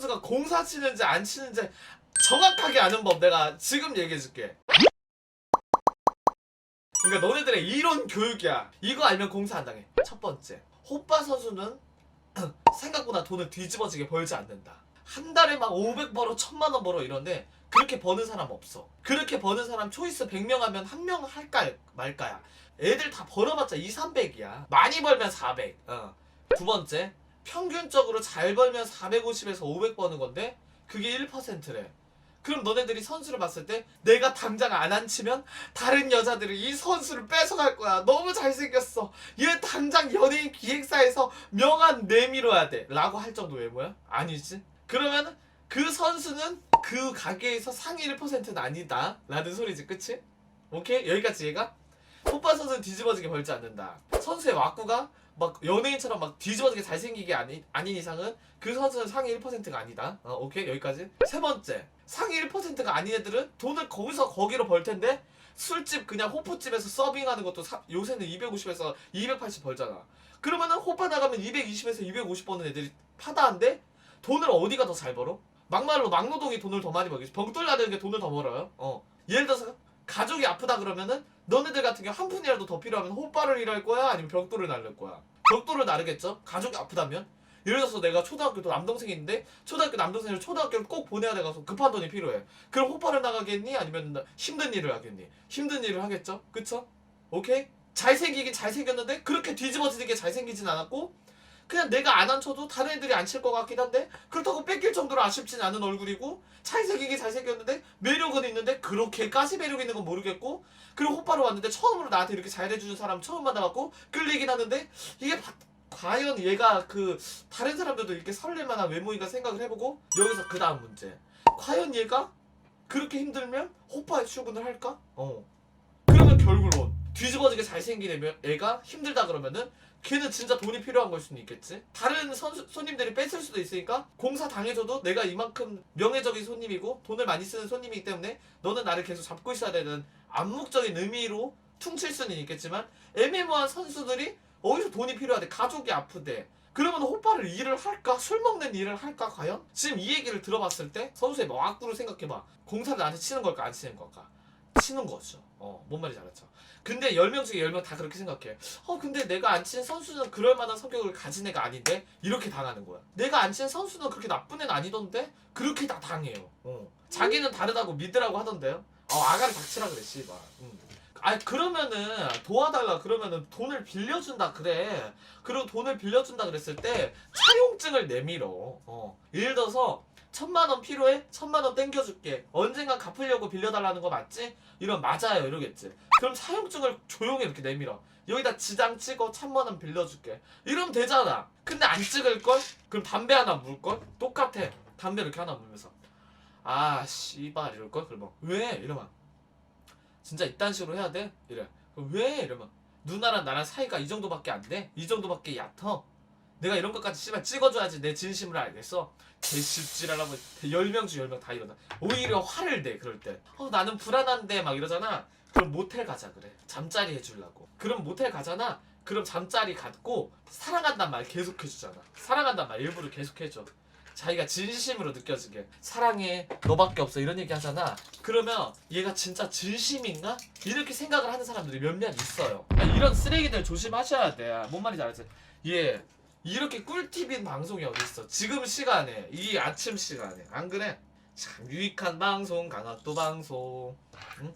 선수가 공사 치는지 안 치는지 정확하게 아는 법 내가 지금 얘기해줄게. 그러니까 너네들의 이론 교육이야. 이거 알면 공사 안 당해. 첫 번째, 호빠 선수는 생각보다 돈을 뒤집어지게 벌지 않는다. 한 달에 막 500 벌어, 1000만 원 벌어 이런데 그렇게 버는 사람 없어. 그렇게 버는 사람 초이스 100명 하면 한 명 할까 말까야. 애들 다 벌어봤자 2, 300이야. 많이 벌면 400. 어. 두 번째, 평균적으로 잘 벌면 450에서 500 버는 건데 그게 1%래. 그럼 너네들이 선수를 봤을 때 내가 당장 안 앉히면 다른 여자들이 이 선수를 뺏어갈 거야. 너무 잘생겼어. 얘 당장 연예인 기획사에서 명함 내밀어야 돼. 라고 할 정도 외모야? 아니지. 그러면 그 선수는 그 가게에서 상위 1%는 아니다. 라는 소리지. 그치? 오케이? 여기까지 이해가? 호빠 선수는 뒤집어지게 벌지 않는다. 선수의 왁구가 막 연예인처럼 막 뒤집어지게 잘생기게 아니, 아닌 이상은 그 선수는 상위 1%가 아니다. 어, 오케이 여기까지. 세 번째 상위 1%가 아닌 애들은 돈을 거기서 거기로 벌 텐데 술집 그냥 호프집에서 서빙하는 것도 사- 요새는 250에서 280 벌잖아. 그러면은 호빠 나가면 220에서 250 버는 애들이 파다한데 돈을 어디가 더 잘 벌어? 막말로 막노동이 돈을 더 많이 벌겠지. 병돌 나는 게 돈을 더 벌어요. 어. 예를 들어서 가족이 아프다 그러면은 너네들 같은 경우 한 푼이라도 더 필요하면 호빠를 일할 거야 아니면 벽돌을 날릴 거야. 벽돌을 나르겠죠. 가족이 아프다면. 예를 들어서 내가 초등학교 또 남동생이 있는데 초등학교 남동생을 초등학교를 꼭 보내야 돼가서 급한 돈이 필요해. 그럼 호빠를 나가겠니? 아니면 나- 힘든 일을 하겠니? 힘든 일을 하겠죠? 그쵸? 오케이? 잘생기긴 잘생겼는데 그렇게 뒤집어지게 잘생기진 않았고 그냥 내가 안 앉혀도 다른 애들이 안 칠 것 같긴 한데 그렇다고 뺏길 정도로 아쉽진 않은 얼굴이고 잘생기긴 잘생겼는데 매력은 있는데 그렇게까지 매력 있는 건 모르겠고 그리고 호빠로 왔는데 처음으로 나한테 이렇게 잘 해주는 사람 처음 만나갖고 끌리긴 하는데 이게 바- 과연 얘가 그 다른 사람들도 이렇게 설렐만한 외모인가 생각을 해보고 여기서 그 다음 문제 과연 얘가 그렇게 힘들면 호빠에 출근을 할까? 어 그러면 결국은 뒤집어지게 잘생긴 애가 힘들다 그러면은 걔는 진짜 돈이 필요한 걸 수는 있겠지. 다른 선수, 손님들이 뺏을 수도 있으니까 공사 당해줘도 내가 이만큼 명예적인 손님이고 돈을 많이 쓰는 손님이기 때문에 너는 나를 계속 잡고 있어야 되는 암묵적인 의미로 퉁칠 수는 있겠지만 애매모호한 선수들이 어디서 돈이 필요하대? 가족이 아프대. 그러면 호빠를 일을 할까? 술 먹는 일을 할까 과연? 지금 이 얘기를 들어봤을 때 선수의 뭐 악구를 생각해봐. 공사를 나한테 치는 걸까 안 치는 걸까 치는 거죠. 어 뭔 말인지 알았죠? 근데 10명 중에 10명 다 그렇게 생각해. 어 근데 내가 안친 선수는 그럴 만한 성격을 가진 애가 아닌데? 이렇게 당하는 거야. 내가 안친 선수는 그렇게 나쁜 애는 아니던데? 그렇게 다 당해요. 어. 자기는 다르다고 믿으라고 하던데요? 어 아가를 닥치라 그래 씨발. 음. 아 그러면은 도와달라. 그러면은 돈을 빌려준다 그래. 그리고 돈을 빌려준다 그랬을 때 차용증을 내밀어. 어. 예를 들어서 천만 원 필요해? 천만 원 땡겨줄게. 언젠간 갚으려고 빌려달라는 거 맞지? 이런 맞아요 이러겠지. 그럼 차용증을 조용히 이렇게 내밀어. 여기다 지장 찍어 천만 원 빌려줄게. 이러면 되잖아. 근데 안 찍을 걸? 그럼 담배 하나 물 걸? 똑같아. 담배 이렇게 하나 물면서. 아 씨발 이럴 걸? 그러면 왜? 이러면. 진짜 이딴 식으로 해야 돼? 이래. 그럼 왜? 이러면. 누나랑 나랑 사이가 이 정도밖에 안 돼? 이 정도밖에 얕어? 내가 이런 것까지 씨발 찍어줘야지 내 진심을 알겠어? 개씹지랄하고 10명 중 10명 다 이러다. 오히려 화를 내 그럴 때. 어, 나는 불안한데 막 이러잖아. 그럼 모텔 가자 그래. 잠자리 해주려고. 그럼 모텔 가잖아. 그럼 잠자리 갖고 사랑한단 말 계속 해주잖아. 사랑한단 말 일부러 계속 해줘. 자기가 진심으로 느껴지게 사랑해 너밖에 없어 이런 얘기 하잖아. 그러면 얘가 진짜 진심인가? 이렇게 생각을 하는 사람들이 몇몇 있어요. 아, 이런 쓰레기들 조심하셔야 돼뭔 말인지 알지? 얘 이렇게 꿀팁인 방송이 어딨어 지금 시간에 이 아침 시간에 안 그래? 참 유익한 방송 강학도 방송 응?